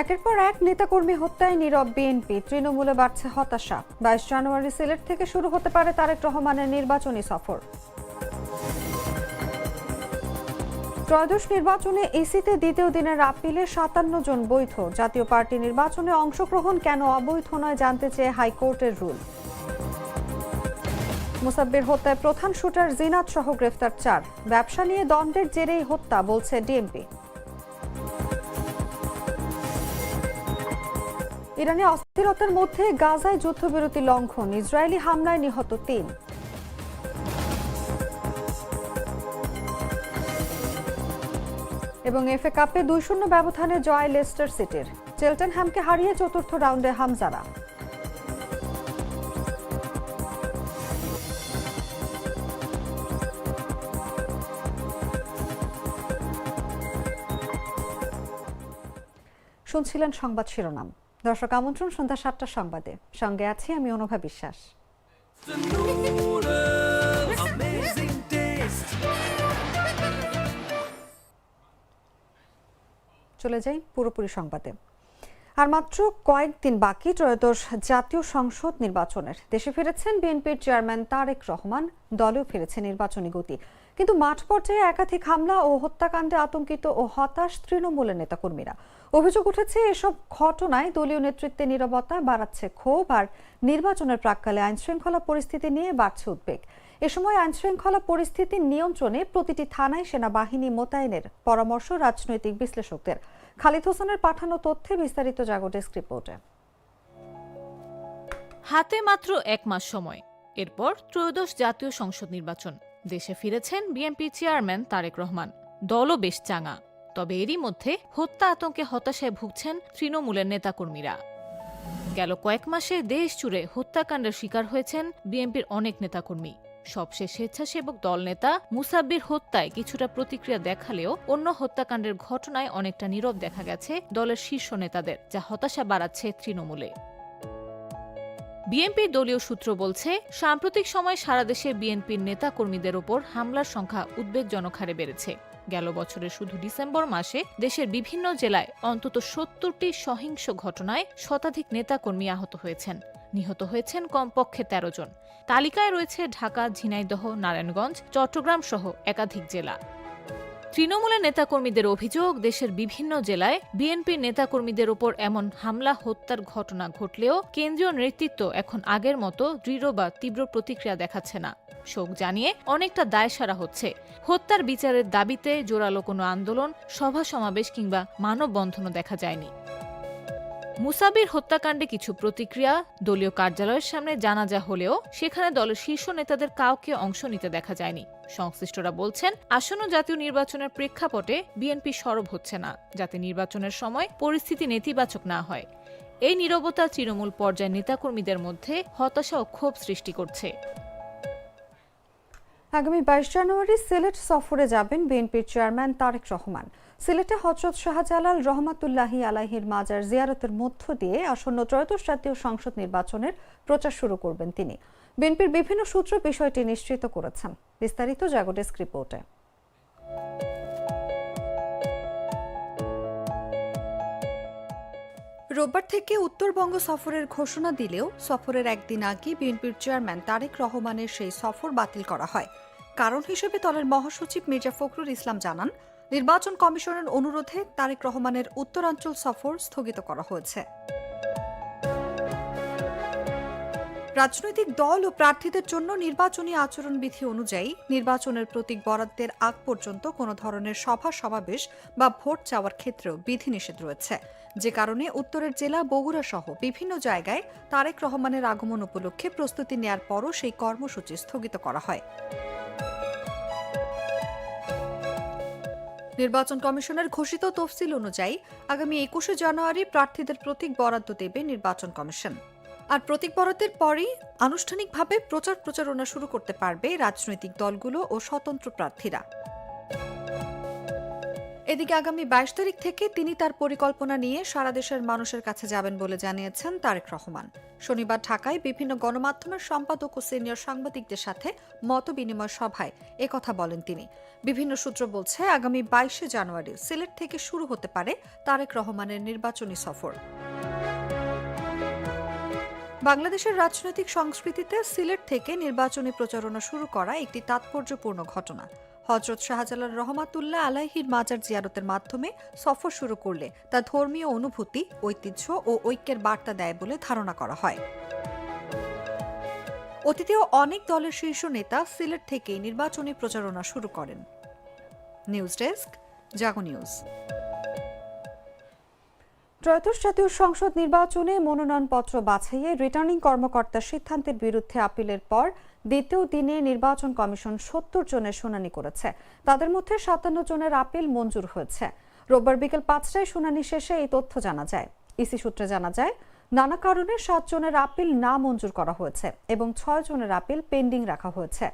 একের পর এক নেতাকর্মী হত্যায় নীরব বিএনপি, তৃণমূলে বাড়ছে হতাশা। বাইশ জানুয়ারি সিলেট থেকে শুরু হতে পারে তারেক রহমানের নির্বাচনী সফর। ত্রয়োদশ নির্বাচনে এসিতে দ্বিতীয় দিনের আপিলে সাতান্ন জন বৈধ। জাতীয় পার্টি নির্বাচনে অংশগ্রহণ কেন অবৈধ নয় জানতে চেয়ে হাইকোর্টের রুল। মুসাব্বির হত্যায় প্রধান শুটার জিনাত সহ গ্রেফতার চার। ব্যবসা নিয়ে দ্বন্দ্বের জেরেই হত্যা, বলছে ডিএমপি। ইরানে অস্থিরতার মধ্যে গাজায় যুদ্ধবিরতি লঙ্ঘন, ইসরায়েলি হামলায় নিহত তিন। এবং এফএ কাপে দুই শূন্য ব্যবধানে জয় লেস্টার সিটির। চেলটেনহ্যামকে হারিয়ে চতুর্থ রাউন্ডে হামজারা। শুনছিলেন সংবাদ শিরোনাম। দর্শক আমন্ত্রণ সন্ধ্যা সাতটা সংবাদে। সঙ্গে আছি আমি অনুভা বিশ্বাস। চলে যাই পুরোপুরি সংবাদে। আর মাত্র কয়েকদিন বাকি ত্রয়োদশ জাতীয় সংসদ নির্বাচনের। দেশে ফিরেছেন বিএনপির চেয়ারম্যান তারেক রহমান, দলেও ফিরেছে নির্বাচনী গতি। কিন্তু মাঠ পর্যায়ে একাধিক হামলা ও হত্যাকাণ্ডে আতঙ্কিত ও হতাশ তৃণমূলের নেতাকর্মীরা। অভিযোগ উঠেছে, এসব ঘটনায় দলীয় নেতৃত্বে নীরবতা বাড়াচ্ছে ক্ষোভ আর নির্বাচনের প্রাককালে আইন শৃঙ্খলা পরিস্থিতি নিয়ে বাড়ছে উদ্বেগ। এ সময় আইন শৃঙ্খলা পরিস্থিতি নিয়ন্ত্রণে প্রতিটি থানায় সেনাবাহিনী মোতায়েনের পরামর্শ রাজনৈতিক বিশ্লেষকদের। খালিদ হোসেনের পাঠানো তথ্যে বিস্তারিত জাগো ডেস্ক রিপোর্টে। হাতে মাত্র এক মাস সময়, এরপর ত্রয়োদশ জাতীয় সংসদ নির্বাচন। দেশে ফিরেছেন বিএনপি চেয়ারম্যান তারেক রহমান। দলও বেশ চাঙা। তবে এরই মধ্যে হত্যা আতঙ্কে হতাশায় ভুগছেন তৃণমূলের নেতাকর্মীরা। গেল কয়েক মাসে দেশ জুড়ে হত্যাকাণ্ডের শিকার হয়েছেন বিএনপির অনেক নেতাকর্মী। সবশেষ স্বেচ্ছাসেবক দল নেতা মুসাব্বির হত্যায় কিছুটা প্রতিক্রিয়া দেখালেও অন্য হত্যাকাণ্ডের ঘটনায় অনেকটা নীরব দেখা গেছে দলের শীর্ষ নেতাদের, যা হতাশা বাড়াচ্ছে তৃণমূলে। বিএনপির দলীয় সূত্র বলছে, সাম্প্রতিক সময় সারা দেশে বিএনপির নেতাকর্মীদের ওপর হামলার সংখ্যা উদ্বেগজনক হারে বেড়েছে। গেল বছরের শুধু ডিসেম্বর মাসে দেশের বিভিন্ন জেলায় অন্তত সত্তরটি সহিংস ঘটনায় শতাধিক নেতাকর্মী আহত হয়েছেন। নিহত হয়েছেন কমপক্ষে তেরো জন। তালিকায় রয়েছে ঢাকা, ঝিনাইদহ, নারায়ণগঞ্জ, চট্টগ্রাম সহ একাধিক জেলা। তৃণমূলের নেতাকর্মীদের অভিযোগ, দেশের বিভিন্ন জেলায় বিএনপির নেতাকর্মীদের ওপর এমন হামলা, হত্যার ঘটনা ঘটলেও কেন্দ্রীয় নেতৃত্ব এখন আগের মতো দৃঢ় বা তীব্র প্রতিক্রিয়া দেখাচ্ছে না। শোক জানিয়ে অনেকটা দায় সারা হচ্ছে। হত্যার বিচারের দাবিতে জোরালো কোনো আন্দোলন, সভা সমাবেশ কিংবা মানববন্ধনও দেখা যায়নি। মুসাবির হত্যাকাণ্ডে কিছু প্রতিক্রিয়া দলীয় কার্যালয়ের সামনে জানাজা হলেও সেখানে দলের শীর্ষ নেতাদের কাউকে অংশ নিতে দেখা যায়নি। সংশ্লিষ্টরা বলছেন, আসন্ন জাতীয় নির্বাচনের প্রেক্ষাপটে বিএনপি সরব হচ্ছে না, যাতে নির্বাচনের সময় পরিস্থিতি নেতিবাচক না হয়। এই নীরবতা তৃণমূল পর্যায়ের নেতাকর্মীদের মধ্যে হতাশা ও ক্ষোভ সৃষ্টি করছে। আগামী বাইশ জানুয়ারি সিলেট সফরে যাবেন বিএনপির চেয়ারম্যান তারেক রহমান। সিলেটে হজরত শাহজালাল রহমাতুল্লাহি আলাহির মাজার জিয়ারতের মধ্য দিয়ে আসন্ন ত্রয়োদশ জাতীয় সংসদ নির্বাচনের প্রচার শুরু করবেন তিনি। বিএনপির বিভিন্ন সূত্র বিষয়টি নিশ্চিত করেছেন। বিস্তারিত জাগোডেস্ক রিপোর্টে। রোববার থেকে উত্তরবঙ্গ সফরের ঘোষণা দিলেও সফরের একদিন আগে বিএনপির চেয়ারম্যান তারেক রহমানের সেই সফর বাতিল করা হয়। কারণ হিসেবে দলের মহাসচিব মির্জা ফখরুল ইসলাম জানান, নির্বাচন কমিশনের অনুরোধে তারেক রহমানের উত্তরাঞ্চল সফর স্থগিত করা হয়েছে। রাজনৈতিক দল ও প্রার্থীদের জন্য নির্বাচনী আচরণবিধি অনুযায়ী নির্বাচনের প্রতীক বরাদ্দের আগ পর্যন্ত কোনো ধরনের সভা সমাবেশ বা ভোট চাওয়ার ক্ষেত্রেও বিধিনিষেধ রয়েছে। যে কারণে উত্তরের জেলা বগুড়া সহ বিভিন্ন জায়গায় তারেক রহমানের আগমন উপলক্ষে প্রস্তুতি নেয়ার পরও সেই কর্মসূচি স্থগিত করা হয়। নির্বাচন কমিশনের ঘোষিত তফসিল অনুযায়ী আগামী একুশে জানুয়ারি প্রার্থীদের প্রতীক বরাদ্দ দেবে নির্বাচন কমিশন। আর প্রতীক বরাদ্দের পরই আনুষ্ঠানিকভাবে প্রচার প্রচারণা শুরু করতে পারবে রাজনৈতিক দলগুলো ও স্বতন্ত্র প্রার্থীরা। এদিকে আগামী বাইশ তারিখ থেকে তিনি তার পরিকল্পনা নিয়ে সারা দেশের মানুষের কাছে যাবেন বলে জানিয়েছেন তারেক রহমান। শনিবার ঢাকায় বিভিন্ন গণমাধ্যমের সম্পাদক ও সিনিয়র সাংবাদিকদের সাথে মত বিনিময় সভায় একথা বলেন তিনি। বিভিন্ন সূত্র বলছে, আগামী বাইশে জানুয়ারি সিলেট থেকে শুরু হতে পারে তারেক রহমানের নির্বাচনী সফর। বাংলাদেশের রাজনৈতিক সংস্কৃতিতে সিলেট থেকে নির্বাচনী প্রচারণা শুরু করা একটি তাৎপর্যপূর্ণ ঘটনা। হজরত শাহজালাল রহমাতুল্লাহ আলাইহির মাজার জিয়ারতের মাধ্যমে সফর শুরু করলে তা ধর্মীয় অনুভূতি, ঐতিহ্য ও ঐক্যের বার্তা দেয় বলে ধারণা করা হয়। অতীতেও অনেক দলের শীর্ষ নেতা সিলেট থেকেই নির্বাচনী প্রচারণা শুরু করেন। News desk, Jago news. ত্রয়োদশ জাতীয় সংসদ নির্বাচনে মনোনয়নপত্র বাছাইয়ে রিটার্নিং কর্মকর্তার সিদ্ধান্তের বিরুদ্ধে আপিলের পর দ্বিতীয় দিনে নির্বাচন কমিশন সত্তর জনের শুনানি করেছে। তাদের মধ্যে সাতান্ন জনের আপিল মঞ্জুর হয়েছে। রোববার বিকেল পাঁচটায় শুনানি শেষে এই তথ্য জানা যায়। ইসি সূত্রে জানা যায়, নানা কারণে সাত জনের আপিল না মঞ্জুর করা হয়েছে এবং ছয় জনের আপিল পেন্ডিং রাখা হয়েছে।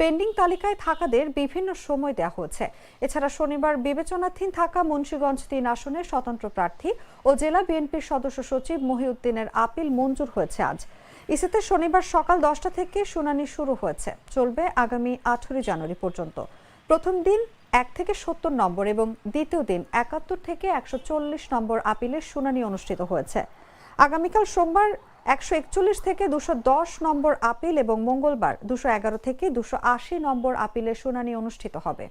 পেন্ডিং তালিকায় থাকাদের বিভিন্ন সময় দেওয়া হয়েছে। এছাড়া শনিবার বিবেচনাধীন থাকা মুন্সীগঞ্জ তিন আসনের স্বতন্ত্র প্রার্থী ও জেলা বিএনপির সদস্য সচিব মহিউদ্দিনের আপিল মঞ্জুর হয়েছে আজ। ইসিতে শনিবার সকাল দশটা থেকে শুনানি শুরু হয়েছে। চলবে আগামী আঠেরোই জানুয়ারি পর্যন্ত। প্রথম দিন এক থেকে সত্তর নম্বর এবং দ্বিতীয় দিন একাত্তর থেকে একশো চল্লিশ নম্বর আপিলের শুনানি অনুষ্ঠিত হয়েছে। আগামীকাল সোমবার একশো একচল্লিশ থেকে দুশো দশ নম্বর আপিল এবং মঙ্গলবার দুশো এগারো থেকে দুশো আশি নম্বর আপিলের শুনানি অনুষ্ঠিত হবে।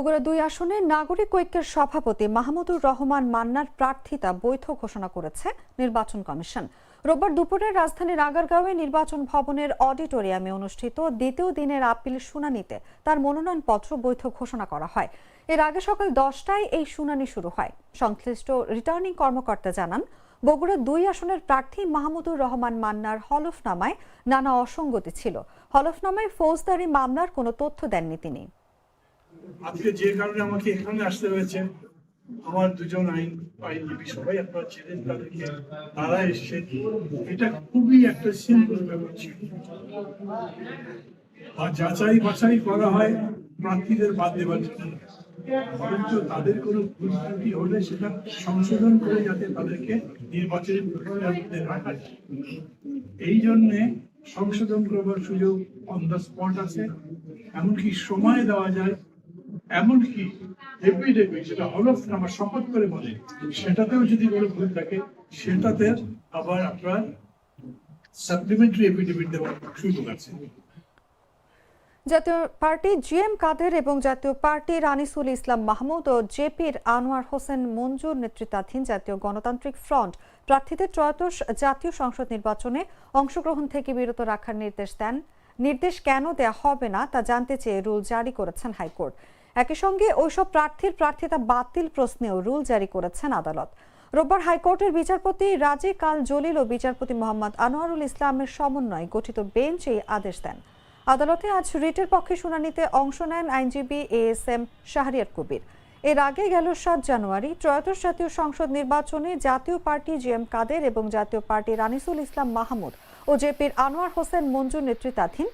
বগুড়া দুই আসনে নাগরিক ঐক্যের সভাপতি মাহমুদুর রহমান মান্নার প্রার্থিতা বৈধ ঘোষণা করেছে নির্বাচন কমিশন। রোববার দুপুরে রাজধানীর আগারগাঁওয়ে নির্বাচন ভবনের অডিটোরিয়ামে অনুষ্ঠিত দ্বিতীয় দিনের আপিল শুনানিতে তার মনোনয়নপত্র বৈধ ঘোষণা করা হয়। এর আগে সকাল দশটায় এই শুনানি শুরু হয়। সংশ্লিষ্ট রিটার্নিং কর্মকর্তা জানান, বগুড়া দুই আসনের প্রার্থী মাহমুদুর রহমান মান্নার হলফনামায় নানা অসঙ্গতি ছিল। হলফনামায় ফৌজদারি মামলার কোনো তথ্য দেননি তিনি। আজকে যে কারণে আমাকে এখানে আসতে হয়েছে, আমার দুজন আইন আইনজীবী সবাই আপনারা ছিলেন তাদেরকে তারা এসছে এটা খুবই একটা সিম্পল ব্যাপার ছিল। আর যাচাই বাছাই করা হয় প্রার্থীদের বাদ দেওয়ার জন্য। বরঞ্চ তাদের কোনো ভুল ত্রুটি হলে সেটা সংশোধন করে যাতে তাদেরকে নির্বাচনী প্রক্রিয়ার মধ্যে রাখা এই জন্যে সংশোধন করবার সুযোগ অন দ্য স্পট আছে। এমনকি সময় দেওয়া যায় এমনকি এপিডেমিক শপথ করে বলে, সেটাতেও যদি কোনো ভুল থাকে, সেটাতে আবার আপনার সাপ্লিমেন্টারি দেওয়ার সুযোগ আছে জাতীয় পার্টি কাদের এবং জাতীয় পার্টির আনিসুল ইসলাম মাহমুদ ও জেপির আনোয়ার হোসেন মঞ্জুর নেতৃত্বাধীন জাতীয় গণতান্ত্রিক ফ্রন্ট প্রার্থীদের ত্রয়োদশ জাতীয় সংসদ নির্বাচনে অংশগ্রহণ থেকে বিরত রাখার নির্দেশ দেন। নির্দেশ কেন দেয়া হবে না তা জানতে চেয়ে রুল জারি করেছেন হাইকোর্ট। একই সঙ্গে ওইসব প্রার্থীর প্রার্থিতা বাতিল প্রশ্নেও রুল জারি করেছেন আদালত। রোববার হাইকোর্টের বিচারপতি রাজে কাল জলিল ও বিচারপতি মোহাম্মদ আনোয়ারুল ইসলামের সমন্বয়ে গঠিত বেঞ্চ এই আদেশ দেন। আদালতে আজ রিটের পক্ষে শুনানিতে অংশ নেন আইনজীবী A S M Shahriar Kabir. এর আগে গেল সাত জানুয়ারি ত্রয়োদশ জাতীয় সংসদ নির্বাচনে জাতীয় পার্টি জি এম কাদের এবং জাতীয় পার্টি রানিসুল ইসলাম মাহমুদ ও জেপির আনোয়ার হোসেন মঞ্জুর নেতৃত্বাধীন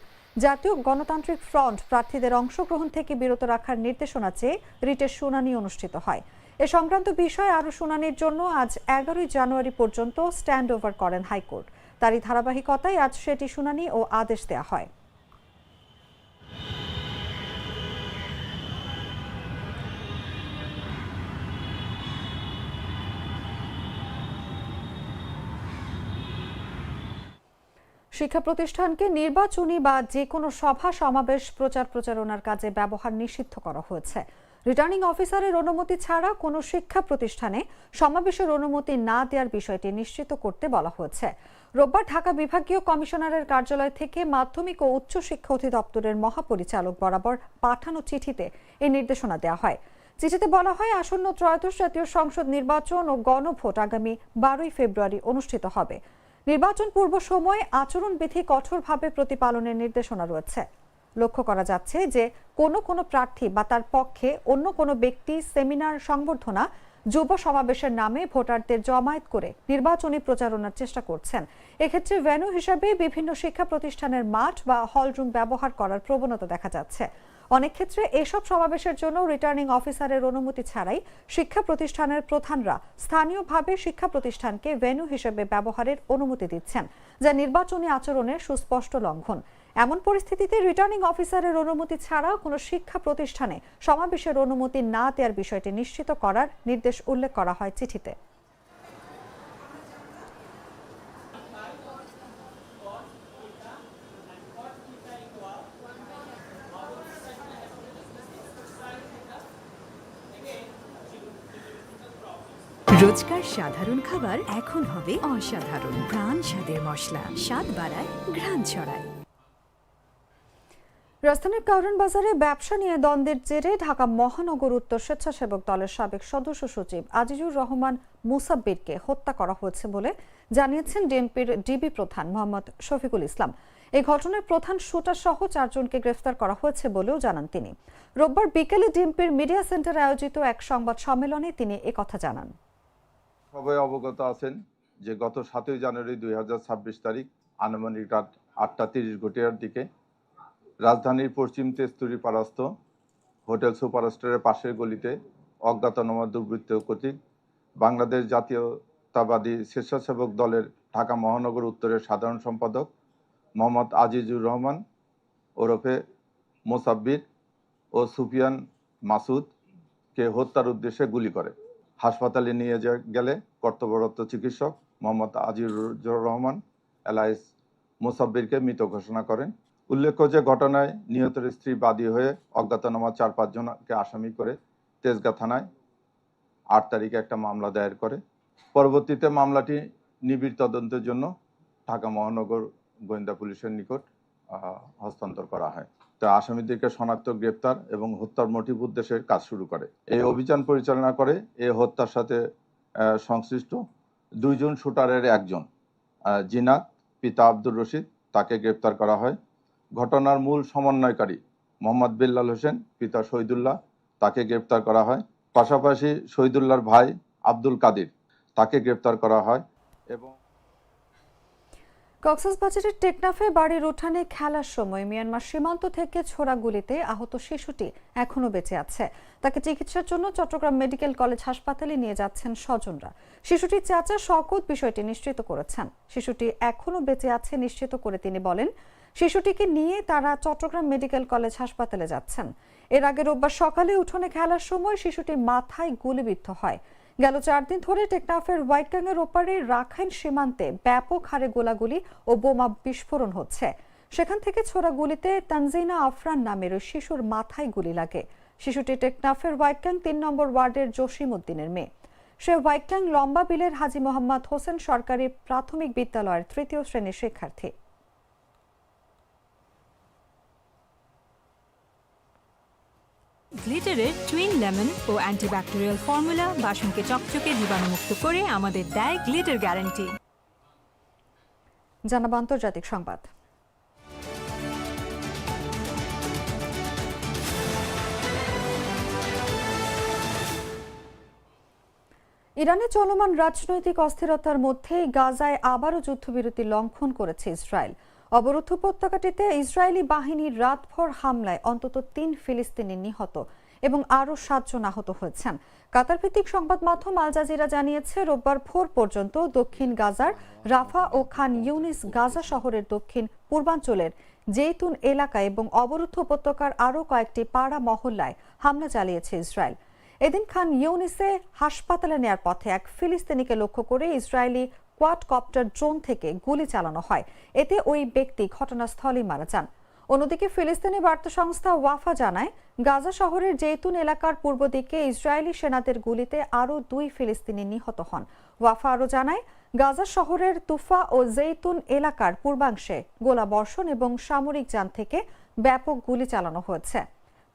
জাতীয় গণতান্ত্রিক ফ্রন্ট প্রার্থীদের অংশগ্রহণ থেকে বিরত রাখার নির্দেশনা চেয়ে রিটের শুনানি অনুষ্ঠিত হয়। এ সংক্রান্ত বিষয়ে আরও শুনানির জন্য আজ এগারোই জানুয়ারি পর্যন্ত স্ট্যান্ড ওভার করেন হাইকোর্ট। তারই ধারাবাহিকতায় আজ সেটি শুনানি ও আদেশ দেওয়া হয়। শিক্ষা প্রতিষ্ঠানকে নির্বাচনী বা যে কোনো সভা সমাবেশ প্রচার প্রচারণার কাজে ব্যবহার নিষিদ্ধ করা হয়েছে। রিটার্নিং অফিসারের অনুমতি ছাড়া কোনো শিক্ষা প্রতিষ্ঠানে সমাবেশের অনুমতি না দেওয়ার বিষয়টি নিশ্চিত করতে বলা হয়েছে। রোববার ঢাকা বিভাগীয় কমিশনারের কার্যালয় থেকে মাধ্যমিক ও উচ্চ শিক্ষা অধিদপ্তরের মহাপরিচালক বরাবর পাঠানো চিঠিতে এই নির্দেশনা দেওয়া হয়। চিঠিতে বলা হয়, আসন্ন ত্রয়োদশ জাতীয় সংসদ নির্বাচন ও গণভোট আগামী বারোই ফেব্রুয়ারি অনুষ্ঠিত হবে। নির্বাচন পূর্ব সময়ে আচরণবিধি কঠোরভাবে প্রতিপালনের নির্দেশনা রয়েছে। লক্ষ্য করা যাচ্ছে যে কোনো কোনো প্রার্থী বা তার পক্ষে অন্য কোনো ব্যক্তি সেমিনার সংবর্ধনা যুব সমাবেশের নামে ভোটারদের জমায়েত করে নির্বাচনী প্রচারণার চেষ্টা করছেন। এক্ষেত্রে ভেন্যু হিসাবে বিভিন্ন শিক্ষা প্রতিষ্ঠানের মাঠ বা হলরুম ব্যবহার করার প্রবণতা দেখা যাচ্ছে। অনেক ক্ষেত্রে এসব সমাবেশের জন্য রিটার্নিং অফিসারের অনুমতি ছাড়াই শিক্ষা প্রতিষ্ঠানের প্রধানরা স্থানীয়ভাবে শিক্ষা প্রতিষ্ঠানকে ভেন্যু হিসেবে ব্যবহারের অনুমতি দিচ্ছেন, যা নির্বাচনী আচরণের সুস্পষ্ট লঙ্ঘন। এমন পরিস্থিতিতে রিটার্নিং অফিসারের অনুমতি ছাড়াও কোনো শিক্ষা প্রতিষ্ঠানে সমাবেশের অনুমতি না দেওয়ার বিষয়টি নিশ্চিত করার নির্দেশ উল্লেখ করা হয় চিঠিতে। রোজকার সাধারণ খাবার এখন হবে অসাধারণ। প্রাণ স্বাদের মশলা। স্বাদ বাড়ায় ঘ্রাণ ছড়ায়। রাজধানীর কারণ বাজারে ব্যবসা নিয়ে দ্বন্দ্বের জেরে ঢাকা মহানগর উত্তর স্বেচ্ছাসেবক দলের সাবেক সদস্য সচিব আজিজুর রহমান মুসাব্বিরকে হত্যা করা হয়েছে বলে জানিয়েছেন ডিএনপির ডিবি প্রধান মোহাম্মদ শফিকুল ইসলাম। এই ঘটনায় প্রধান শুটার সহ চারজনকে গ্রেফতার করা হয়েছে বলেও জানান তিনি। রোববার বিকেলে ডিএনপির মিডিয়া সেন্টারে আয়োজিত এক সংবাদ সম্মেলনে তিনি একথা জানান। সবাই অবগত আছেন যে গত সাতই জানুয়ারি দুই হাজার ছাব্বিশ তারিখ আনুমানিক রাত আটটা তিরিশ ঘটিয়ার দিকে রাজধানীর পশ্চিম তেস্তুরি পারাস্ত, হোটেল সুপারস্টারের পাশের গলিতে অজ্ঞাতনামা দুর্বৃত্ত কর্তৃক বাংলাদেশ জাতীয়তাবাদী স্বেচ্ছাসেবক দলের ঢাকা মহানগর উত্তরের সাধারণ সম্পাদক মোহাম্মদ আজিজুর রহমান, ওরফে মোসাব্বির ও সুফিয়ান মাসুদকে হত্যার উদ্দেশ্যে গুলি করে। হাসপাতালে নিয়ে গেলে কর্তব্যরত চিকিৎসক মোহাম্মদ আজিজুর রহমান এলাইস মোসাব্বিরকে মৃত ঘোষণা করেন। উল্লেখ্য যে ঘটনায় নিহতের স্ত্রী বাদী হয়ে অজ্ঞাতনামা চার পাঁচজনকে আসামি করে তেজগাঁ থানায় আট তারিখে একটা মামলা দায়ের করে। পরবর্তীতে মামলাটি নিবিড় তদন্তের জন্য ঢাকা মহানগর গোয়েন্দা পুলিশের নিকট হস্তান্তর করা হয়। তা আসামিদেরকে শনাক্ত, গ্রেপ্তার এবং হত্যার মোটিভ উদ্দেশ্যের কাজ শুরু করে। এই অভিযান পরিচালনা করে এই হত্যার সাথে সংশ্লিষ্ট দুইজন শুটারের একজন জিনাত, পিতা আব্দুর রশিদ, তাকে গ্রেপ্তার করা হয়। ঘটনার মূল সমন্বয়কারী মোহাম্মদ বিল্লাল হোসেন, পিতা শহীদুল্লাহ, তাকে গ্রেপ্তার করা হয়। পাশাপাশি শহীদুল্লাহর ভাই আব্দুল কাদির, তাকে গ্রেপ্তার করা হয় এবং কক্সবাজারের টেকনাফে বাড়ির উঠানে খেলার সময় মিয়ানমার সীমান্ত থেকে ছোড়া গুলিতে আহত শিশুটি এখনও বেঁচে আছে। তাকে চিকিৎসার জন্য চট্টগ্রাম মেডিকেল কলেজ হাসপাতালে নিয়ে যাচ্ছেন স্বজনরা। শিশুটির চাচা শকত বিষয়টি নিশ্চিত করেছেন। শিশুটি এখনও বেঁচে আছে নিশ্চিত করে তিনি বলেন শিশুটিকে নিয়ে তারা চট্টগ্রাম মেডিকেল কলেজ হাসপাতালে যাচ্ছেন। এর আগে রোববার সকালে উঠোনে খেলার সময় শিশুটি মাথায় গুলিবিদ্ধ হয়। গেল চার দিন ধরে টেকনাফের হোয়াইটগাঙ্গের ওপারে রাখাইন সীমান্তে ব্যাপক হারে গোলাগুলি ও বোমা বিস্ফোরণ হচ্ছে। সেখান থেকে ছোড়া গুলিতে তানজিনা আফরান নামের ওই শিশুর মাথায় গুলি লাগে। শিশুটি টেকনাফের হোয়াইটগাং তিন নম্বর ওয়ার্ডের জসিম উদ্দিনের মেয়ে। সে হোয়াইটগাং লম্বা বিলের হাজি মোহাম্মদ হোসেন সরকারি প্রাথমিক বিদ্যালয়ের তৃতীয় শ্রেণির শিক্ষার্থী। গ্লিটারের টুইন লেমন ও অ্যান্টিব্যাকটেরিয়াল ফর্মুলা বাসনকে চকচকে জীবাণুমুক্ত করে আমাদের দেয় গ্লিটার গ্যারান্টি জানাব আন্তর্জাতিক সংবাদ। ইরানে চলমান রাজনৈতিক অস্থিরতার মধ্যেই গাজায় আবারও যুদ্ধবিরতি লঙ্ঘন করেছে ইসরায়েল। অবরুদ্ধ উপত্যকাটিতে ইসরায়েলি বাহিনীর রাতভর হামলায় অন্তত তিন ফিলিস্তিনি নিহত এবং আরও সাতজন আহত হয়েছেন। কাতার ভিত্তিক সংবাদ মাধ্যম আল জাজিরা জানিয়েছে, রোববার ভোর পর্যন্ত দক্ষিণ গাজার রাফা ও খান ইউনিস গাজা শহরের দক্ষিণ পূর্বাঞ্চলের জেইতুন এলাকা এবং অবরুদ্ধ উপত্যকার আরও কয়েকটি পাড়া মহল্লায় হামলা চালিয়েছে ইসরায়েল। এদিন খান ইউনিসে হাসপাতালে নেয়ার পথে এক ফিলিস্তিনিকে লক্ষ্য করে ইসরায়েলি কোয়াডকপ্টার ড্রোন থেকে গুলি চালানো হয়। এতে ওই ব্যক্তি ঘটনাস্থলেই মারা যান। অন্যদিকে ফিলিস্তিনি বার্তা সংস্থা ওয়াফা জানায়, গাজা শহরের জেতুন এলাকার পূর্ব দিকে ইসরায়েলি সেনাদের গুলিতে আরও দুই ফিলিস্তিনি নিহত হন। ওয়াফা আরও জানায়, গাজা শহরের তুফা ও জেতুন এলাকার পূর্বাংশে গোলাবর্ষণ এবং সামরিক যান থেকে ব্যাপক গুলি চালানো হয়েছে।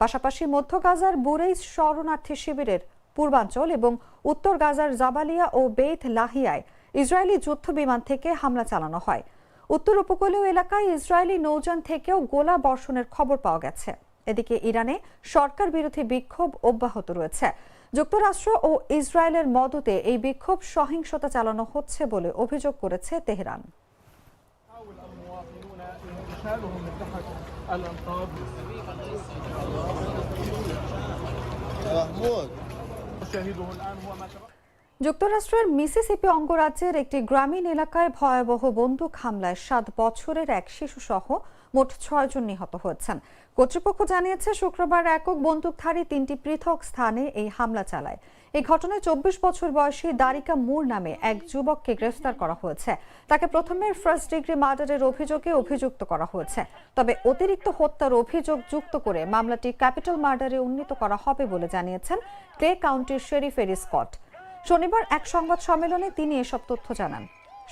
পাশাপাশি মধ্য গাজার বুরেই শরণার্থী শিবিরের পূর্বাঞ্চল এবং উত্তর গাজার জাবালিয়া ও বেইত লাহিয়ায় ইসরায়েলি যুদ্ধ বিমান থেকে হামলা চালানো হয় উত্তর উপকূলীয় এলাকায় ইসরায়েলি নৌযান থেকেও গোলা বর্ষণের খবর পাওয়া গেছে এদিকে ইরানে সরকার বিরোধী বিক্ষোভ অব্যাহত রয়েছে যুক্তরাষ্ট্র ও ইসরায়েলের মদতে এই বিক্ষোভ সহিংসতা চালানো হচ্ছে বলে অভিযোগ করেছে তেহরান يحاول المواطنون انتشالهم من تحت الانقاض نشاهده الان هو ما تبقى যুক্তরাষ্ট্রের মিসিসিপি অঙ্গরাজ্যের একটি গ্রামীণ এলাকায় ভয়াবহ বন্দুক হামলায় সাত বছরের এক শিশুসহ মোট ছয়জন নিহত হয়েছেন। কর্তৃপক্ষ জানিয়েছে, শুক্রবার একক বন্দুকধারী তিনটি পৃথক স্থানে এই হামলা চালায়। এই ঘটনায় চব্বিশ বছর বয়সী দারিকা মুর নামে এক যুবককে গ্রেফতার করা হয়েছে। তাকে প্রথমে ফার্স্ট ডিগ্রি মার্ডারের অভিযোগে অভিযুক্ত করা হয়েছে। তবে অতিরিক্ত হত্যার অভিযোগ যুক্ত করে মামলাটি ক্যাপিটাল মার্ডারে উন্নীত করা হবে বলে জানিয়েছেন ক্লে কাউন্টির শেরিফ এরি স্কট। শনিবার এক সংবাদ সম্মেলনে তিনি এসব তথ্য জানান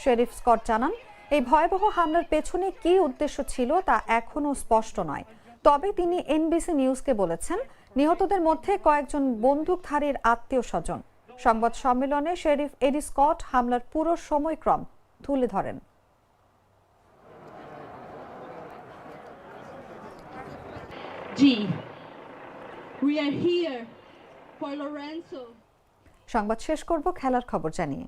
শেরিফ স্কট জানান, এই ভয়াবহ হামলার পেছনে কি উদ্দেশ্য ছিল তা এখনও স্পষ্ট নয় তবে তিনি এনবিসি নিউজকে বলেছেন, নিহতদের মধ্যে কয়েকজন বন্দুকধারীর আত্মীয় স্বজন সংবাদ সম্মেলনে শেরিফ এডি স্কট হামলার পুরো সময়ক্রম তুলে ধরেন G. We are here for Lorenzo. সংবাদ শেষ করব খেলার খবর জানিয়ে।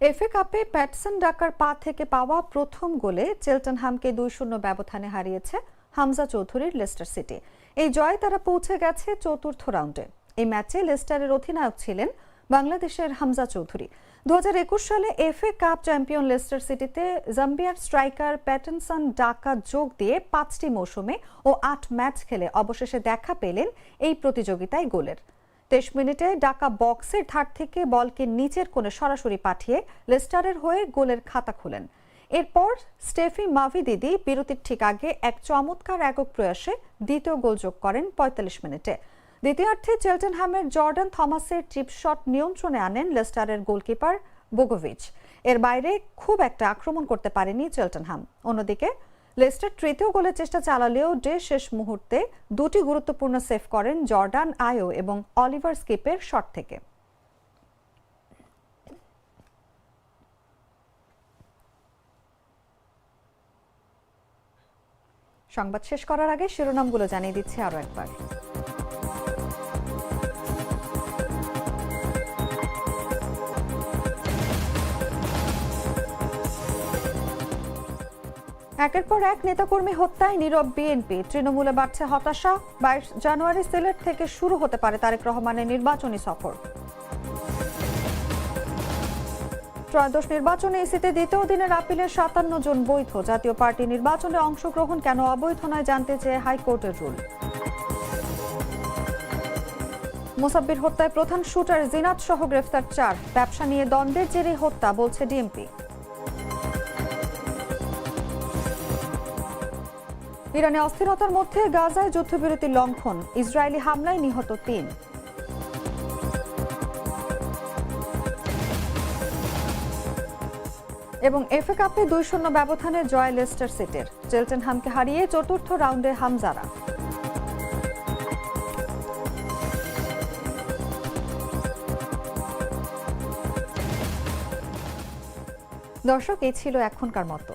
এফএ কাপে প্যাটসন ডাকার পা থেকে পাওয়া প্রথম গোলে চেলটনহামকে দুই শূন্য ব্যবধানে হারিয়েছে হামজা চৌধুরীর লেস্টার সিটি। এই জয়ে তারা পৌঁছে গেছে চতুর্থ রাউন্ডে। এই ম্যাচে লেস্টারের অধিনায়ক ছিলেন বাংলাদেশের হামজা চৌধুরী। দু হাজার একুশ সালে এফএ কাপ চ্যাম্পিয়ন লেস্টার সিটিতে জাম্বিয়ার স্ট্রাইকার প্যাটেনসন ডাকা যোগ দিয়ে পাঁচটি মৌসুমে ও আট ম্যাচ খেলে অবশেষে দেখা পেলেন এই প্রতিযোগিতায় গোলের। তেইশ মিনিটে ডাকা বক্সের ধার থেকে বলকে নিচের কোণে সরাসরি পাঠিয়ে লেস্টারের হয়ে গোলের খাতা খোলেন। এরপর স্টেফি মাভি দিদি বিরতির ঠিক আগে এক চমৎকার একক প্রয়াসে দ্বিতীয় গোল যোগ করেন পঁয়তাল্লিশ মিনিটে। দ্বিতীয়ার্ধে চেলটেনহ্যামের জর্ডান থমাসের চিপ শট নিয়ন্ত্রণে আনেন লেস্টারের গোলকিপার বোগোভিচ। এর বাইরে খুব একটা আক্রমণ করতে পারেনি চেলটেনহ্যাম অন্যদিকে, লেস্টার তৃতীয় গোলের চেষ্টা চালালেও ডে শেষ মুহূর্তে দুটি গুরুত্বপূর্ণ সেভ করেন জর্ডান আয়ো এবং অলিভার স্কিপের শট থেকে। সংবাদ শেষ করার আগে শিরোনামগুলো জানিয়ে দিচ্ছি আরও একবার। একের পর এক নেতাকর্মী হত্যায় নীরব বিএনপি। তৃণমূলে বাড়ছে হতাশা। বাইশ জানুয়ারি সিলেট থেকে শুরু হতে পারে তারেক রহমানের নির্বাচনী সফর। ত্রয়োদশ নির্বাচনে ইসিতে দ্বিতীয় দিনের আপিলের সাতান্ন জন বৈধ। জাতীয় পার্টি নির্বাচনে অংশগ্রহণ কেন অবৈধ নয় জানতে চেয়ে হাইকোর্টের রুল। মোসাব্বির হত্যায় প্রধান শুটার জিনাত সহ গ্রেফতার চার। ব্যবসা নিয়ে দ্বন্দ্বের জেরে হত্যা, বলছে ডিএমপি। ইরানে অস্থিরতার মধ্যে গাজায় যুদ্ধবিরতি লঙ্ঘন, ইসরায়েলি হামলায় নিহত তিন। এবং এফএ কাপে দুই শূন্য ব্যবধানে জয় লেস্টার সিটির। চেলটেনহামকে হারিয়ে চতুর্থ রাউন্ডে হামজারা। দর্শক, এই ছিল এখনকার মতো।